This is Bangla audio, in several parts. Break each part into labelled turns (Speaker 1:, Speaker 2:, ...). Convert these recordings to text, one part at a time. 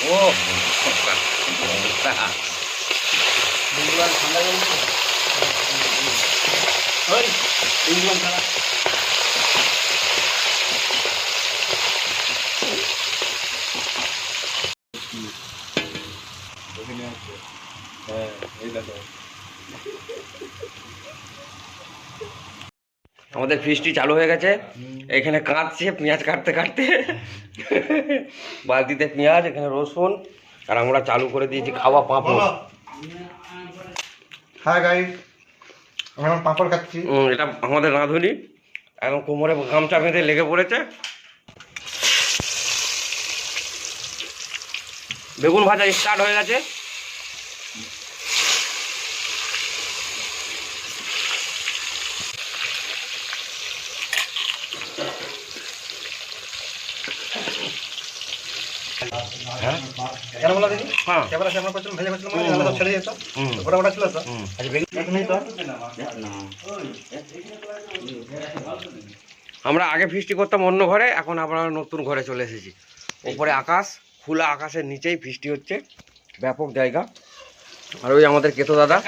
Speaker 1: ও অবস্থা
Speaker 2: দুবার ঠান্ডা জল তো? ওই দুবার ঠান্ডা
Speaker 3: হ্যাঁ এই দেখো
Speaker 1: আমাদের ফিস্টি চালু হয়ে গেছে। এখানে কাঁদছে পেঁয়াজ কাটতে কাটতে। বালতিতে পেঁয়াজ এখানে রসুন আর আমরা চালু করে দিয়েছি খাওয়া পাঁপড়।
Speaker 3: হ্যাঁ গাইস আমরা পাঁপড় খাচ্ছি।
Speaker 1: এটা আমাদের রাঁধুনি। এখন কোমরে গামছা বেঁধে লেগে পড়েছে। বেগুন ভাজা স্টার্ট হয়ে গেছে হ্যাঁ
Speaker 3: কেন বলা দেখি
Speaker 1: হ্যাঁ
Speaker 3: ক্যামেরা সামনে করছিলাম ভেজে করছিলাম মানে নাহলে সব ছেড়ে যেত
Speaker 1: হুম
Speaker 3: ওটা ওটা ছিল তো
Speaker 1: হুম
Speaker 3: আচ্ছা বেগুন বেগুন নেই তো
Speaker 1: আমরা আগে ফিস্টি করতাম অন্য ঘরে এখন আমরা নতুন ঘরে চলে এসেছি। ওপরে আকাশ খোলা আকাশের নিচেই ফিস্টি হচ্ছে। ব্যাপক জায়গা। আর ওই আমাদের কেতো দাদা।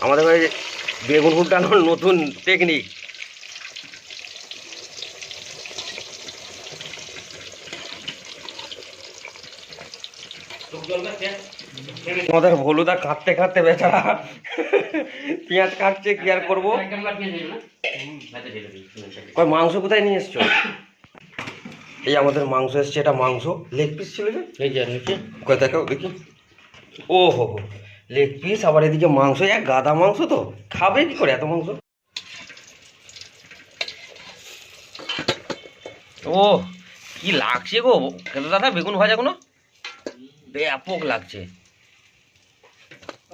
Speaker 1: আমাদের ওই বেগুন ফুটানোর নতুন টেকনিক আমাদের হলুদা কাটতে কাটতে বেচারা পেঁয়াজ কাটছে কি আর করব? মাংস কোথায় নিয়ে এসছো? এই আমাদের মাংস এসছে এটা মাংস। লেগ পিস ছিল দেখো দেখি ও হো হো লেগ পিস আবার এদিকে মাংস এক গাদা মাংস তো? খাবে কি করে এত মাংস? ও কি লাগছে গো? কেন দাদা বেগুন ভাজা কোনো? ব্যাপক লাগছে।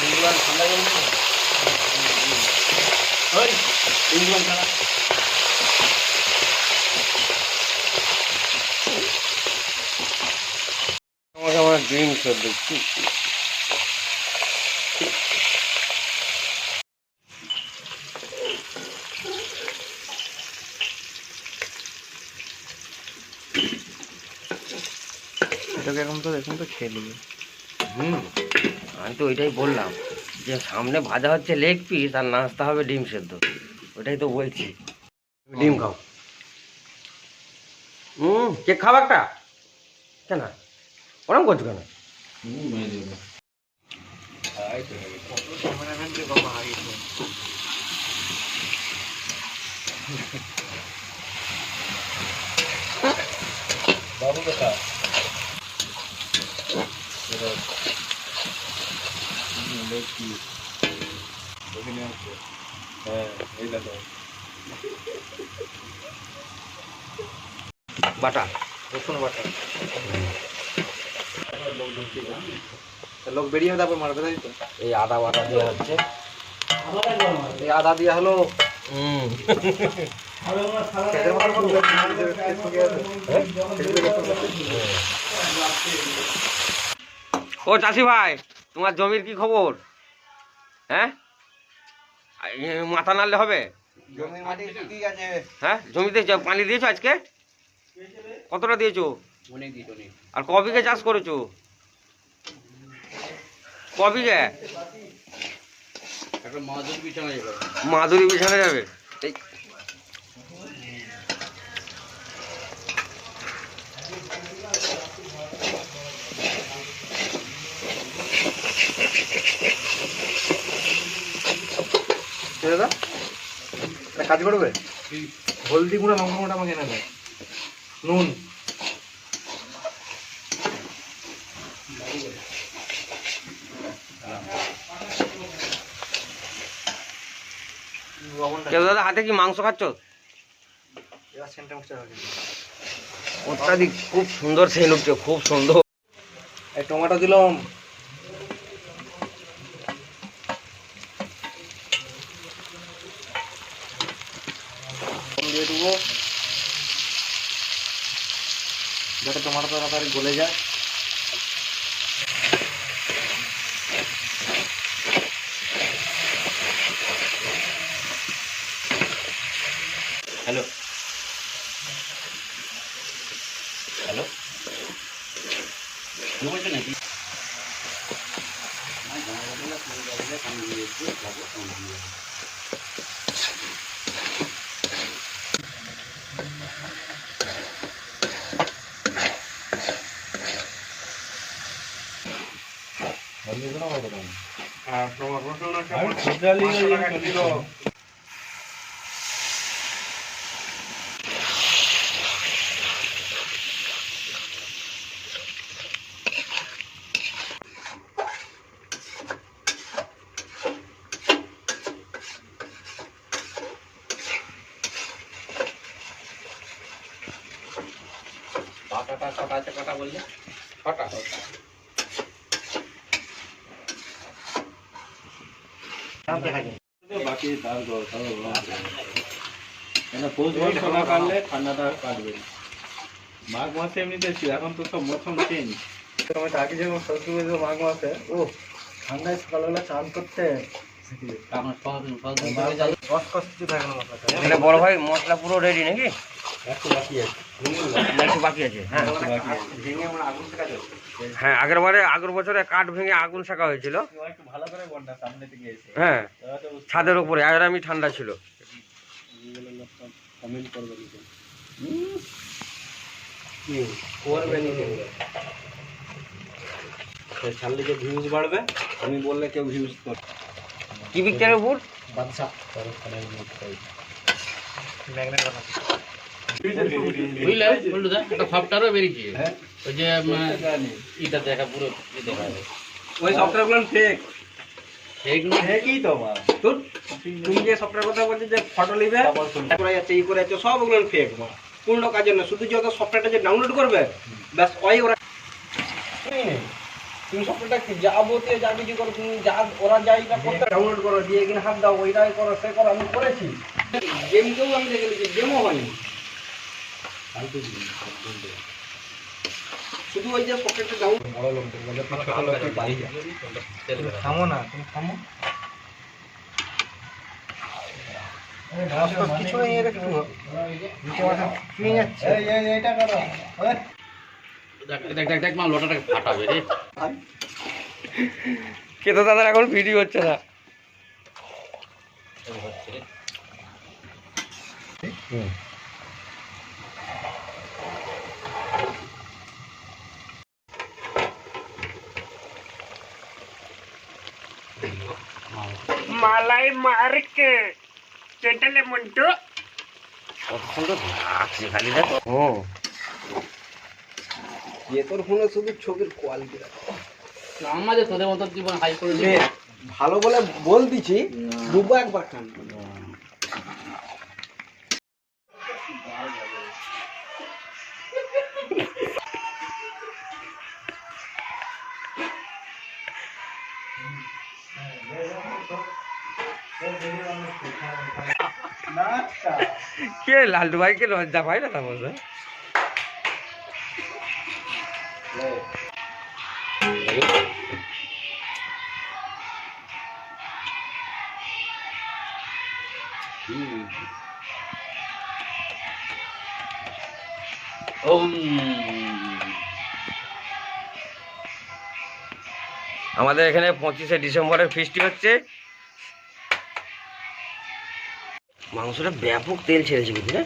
Speaker 2: দুবার ঠান্ডা
Speaker 1: আমাকে আমার ডিম সব দেখছি
Speaker 3: এটাকে এখন তো এখন তো খেয়ে নেবে
Speaker 1: হুম আমি তো ওইটাই বললাম যে সামনে ভাজা হচ্ছে লেগ পিস আর নাস্তা হবে ডিম সেদ্ধ। ওটাই তো বলছি। ডিম খাও। হুম কেক খাও একটা? কেন? ওরম করছ কেন? বাটা।
Speaker 3: রসুন বাটা। লোক বেরিয়ে তারপর মারবে তাই তো?
Speaker 1: এই আদা বাটা দেওয়া হচ্ছে।
Speaker 3: এই আদা দিয়া হলো হয়ে? হ্যাঁ।
Speaker 1: ও চাষি ভাই তোমার জমির কি খবর? হ্যাঁ? মাথা নাড়লে হবে?
Speaker 3: জমির মাটি ঠিক আছে?
Speaker 1: হ্যাঁ? জমিতে পানি দিয়েছ আজকে? কতটা দিয়েছ?
Speaker 2: অনেক দিত অনেক।
Speaker 1: আর ক বিঘে চাষ করেছ? ক বিঘে?
Speaker 2: একটা মাদুর বিছানা যাবে।
Speaker 1: মাধুরী বিছানা যাবে? এই।
Speaker 3: দাদা একটা কাজ করবে? হলদি গুঁড়ো লঙ্কা গুঁড়ো আমাকে এনে দেয় নুন।
Speaker 1: কেউ দাদা হাতে কি মাংস খাচ্ছ? অত্যাধিক খুব সুন্দর সেই উঠছে খুব সুন্দর।
Speaker 3: টমেটো দিলাম। দিয়ে দেবো। যাতে টমেটো তাড়াতাড়ি গলে যায়।
Speaker 1: আর তোমার রসুন আছে কিলো।
Speaker 2: কটা কটা বললে ছটা
Speaker 3: মাঘ মাসে এমনিতে এখন তো সব মাঘ মাসে ও ঠান্ডায় সকালবেলা চান করতে
Speaker 1: বড় ভাই মশলা পুরো রেডি নাকি
Speaker 3: একটু বাকি আছে।
Speaker 1: একটু বাকি আছে হ্যাঁ। হ্যাঁ আগের বারে আগের বছরে কাঠ ভেঙে আগুন শেখা হয়েছিল।
Speaker 3: কেউ একটু ভালো করে বন্যা সামনে থেকে এসে
Speaker 1: হ্যাঁ ছাদের উপরে আর আমি ঠান্ডা ছিল।
Speaker 3: ছাড়লে যে ভিউজ বাড়বে আমি বললে কেউ ভিউজ করবে
Speaker 1: কি পিকচারের উপর?
Speaker 3: বাদশা ম্যাগনেট বানাচ্ছে।
Speaker 2: বুঝলে? বলল দা একটা সফটওয়্যারও বেরিয়েছে।
Speaker 3: হ্যাঁ।
Speaker 2: ওই যে এটা দেখা পুরো দেখা
Speaker 3: ওই সফটওয়্যারগুলো ফেক
Speaker 2: সেইগুলো
Speaker 3: ফেকই তো মা
Speaker 4: তোর তুমি যে সফটওয়্যার কথা বলছো যে ফটো নিবে
Speaker 3: আবার
Speaker 4: যাচ্ছে এই করে যাচ্ছে সব ওগুলো ফেক পূর্ণ কাজের না শুধু যত সফটওয়্যারটা যে ডাউনলোড করবে ব্যাস ওই ওরা তুমি সফটওয়্যারটা কি যাবতীয় যা কিছু করো তুমি যা ওরা যাই করতে ডাউনলোড করো দিয়ে এখানে হাত দাও ওইটাই করো সে করো আমি করেছি। গেমকেও আমি দেখে নিচ্ছি গেমও হয়নি। শুধু ওই যে
Speaker 3: বড় ছোট থামো না তুমি থামো কিছু নেই এর একটু চুয়ে যাচ্ছে। এই এই করো।
Speaker 2: দেখ দেখ দেখ দেখ মা লোটাটাকে ফাটাবে রে।
Speaker 1: কে তো দাদার এখন ভিডিও হচ্ছে না।
Speaker 5: মালাই মারকে। চেটলে মন্টু।
Speaker 1: খালি দেখো ও।
Speaker 4: যে তোর ফোনে শুধু ছবির কোয়ালিটি
Speaker 2: আমাদের তোদের মতো জীবন হাই করে
Speaker 4: ভালো বলে বল দিছি দুবার একবার খান
Speaker 1: কে লালটু ভাইকে লজ্জা পাই না তার আমাদের এখানে পঁচিশে ডিসেম্বরের ফিস্টি হচ্ছে। মাংসটা ব্যাপক তেল ছেড়েছে বুঝলে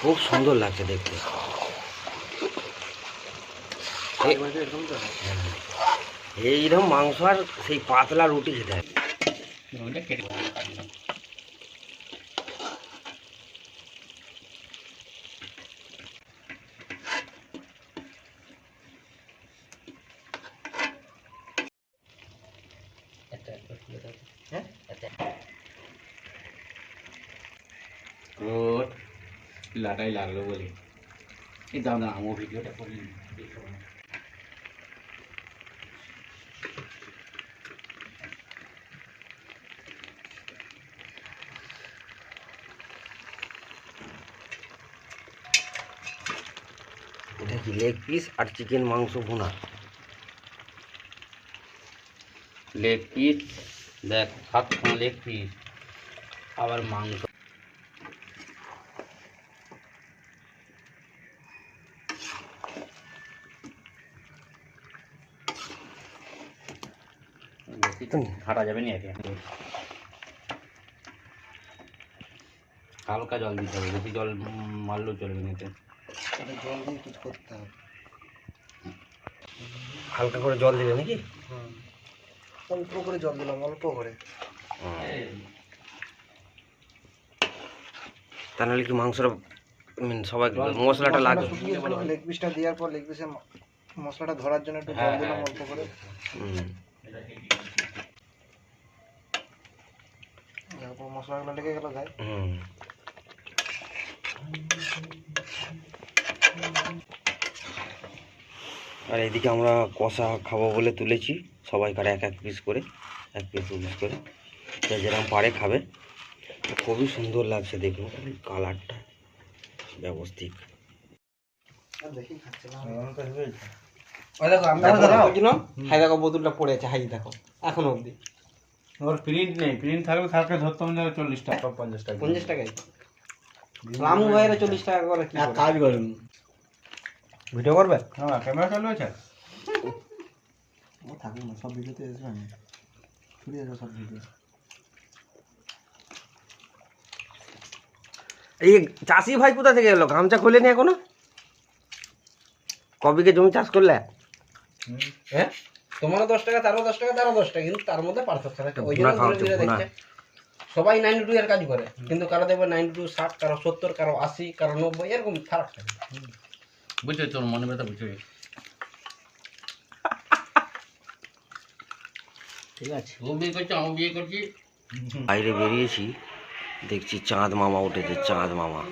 Speaker 1: খুব সুন্দর লাগছে দেখতে। এইরকম মাংস আর সেই পাতলা রুটি খেতে হয়।
Speaker 2: ওইটা কেটে
Speaker 3: লাটাই লাগল বলে
Speaker 2: এই দাও না আমার ভিডিওটা করি
Speaker 1: এটা কি লেগ পিস আর চিকেন মাংস ভুনা
Speaker 2: লেগ পিস দেখ সাতখানা লেগ পিস আবার মাংস হাঁটা যাবে না একে। হালকা জল দিতে হবে বেশি জল মারলেও চলবে না এতে।
Speaker 4: জল দিয়ে কিছু করতে হবে।
Speaker 1: হালকা করে জল দিবে নাকি?
Speaker 4: অল্প করে জল দিলাম অল্প করে।
Speaker 1: তা নাহলে কি মাংসটা সবাই মশলাটা লাগবে।
Speaker 4: লেগ পিসটা দেওয়ার পর লেগ পিসে মশলাটা ধরার জন্য একটু জল দিলাম অল্প করে। মশলাগুলো লেগে গেল
Speaker 1: হুম। আর এদিকে আমরা কষা খাব বলে তুলেছি। সবাইকার এক এক পিস করে এক পিস দু পিস করে। যে যেরকম পারে খাবে। খুবই সুন্দর লাগছে দেখুন কালারটা। ব্যবস্থিক
Speaker 4: দেখি খাচ্ছে না।
Speaker 3: ওই দেখো আমরা
Speaker 4: দেখো বোতলটা পড়ে আছে হাই দেখো এখনও অবধি।
Speaker 3: ওর প্রিন্ট নেই প্রিন্ট থাকলে থাকলে ধরতাম যে চল্লিশ টাকা। পঞ্চাশ টাকা।
Speaker 4: পঞ্চাশ টাকায় রামু ভাইয়ের চল্লিশ টাকা করে কি
Speaker 3: কাজ করুন।
Speaker 4: ভিডিও করবে?
Speaker 3: হ্যাঁ ক্যামেরা চালু আছে?
Speaker 4: ও থাকুক না সব ভিডিওতে আসবে না ছুটে যাবে সব ভিডিও।
Speaker 1: এই চাষি ভাই কোথা থেকে এলো? গামছা খোলেনি এখনও? কবিকে জমি চাষ করলে?
Speaker 4: হ্যাঁ তোমারও দশ টাকা তারও দশ টাকা তারও দশ টাকা কিন্তু তার মধ্যে পার্থক্য আছে ওই জন্য
Speaker 1: খাওয়াচ্ছে,
Speaker 4: ঘুরে দেখছে সবাই নাইনটি টু এর কাজ করে কিন্তু কারও দেখবে নাইনটি টু ষাট কারও সত্তর কারও আশি কারও নব্বই এরকম ফারাক থাকে।
Speaker 2: বুঝছ তোর মনে ব্যথা বুঝছ ঠিক আছে। ও বিয়ে করছে আমি বিয়ে করছি।
Speaker 1: বাইরে বেরিয়েছি দেখছি চাঁদ মামা উঠেছে চাঁদ মামা।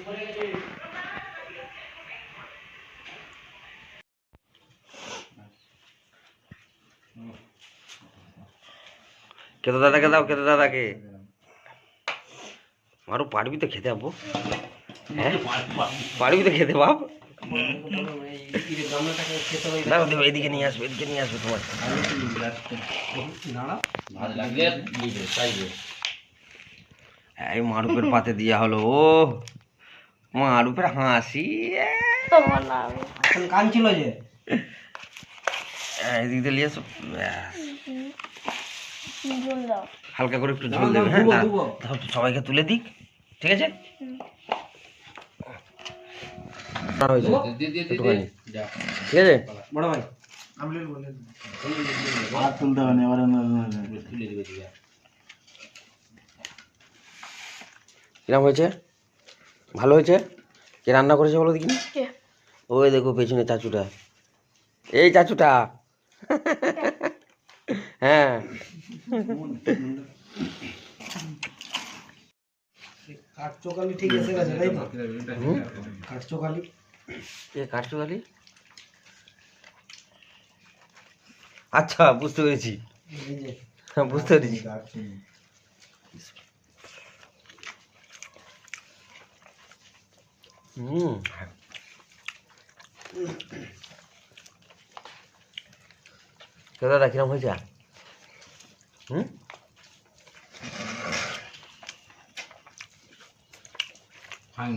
Speaker 1: কেতো দাদাকে দাও কেতো দাদাকে। মারু পারবি তো খেতে আব্বু হ্যাঁ? পারবি তো খেতে বাপ? দাও দেবো এদিকে নিয়ে আসবে এদিকে নিয়ে আসবে তোমার। এই মারুপের পাতে দিয়া হলো ও। মারুপের হাসি
Speaker 4: কান ছিল যে।
Speaker 1: এদিক দিয়ে নিয়ে ব্যাস। হালকা করে একটু ঝোল দেবে হ্যাঁ? সবাইকে তুলে দিক ঠিক আছে।
Speaker 2: যা।
Speaker 1: ঠিক আছে?
Speaker 4: বড় ভাই।
Speaker 3: আর তুলতে হবে না এবারে
Speaker 2: তুলে দিবে দিয়ে
Speaker 1: কিরম হয়েছে? ভালো হয়েছে? কে রান্না করেছে বলো দেখি ওই দেখো পেছনে চাচুটা। এই চাচুটা। হ্যাঁ।
Speaker 4: ঠিক গেছে তাই?
Speaker 1: এ আচ্ছা বুঝতে পেরেছি। হ্যাঁ বুঝতে পেরেছি। হুম। দাদা কিরম হয়েছে? হুম
Speaker 2: ফাইন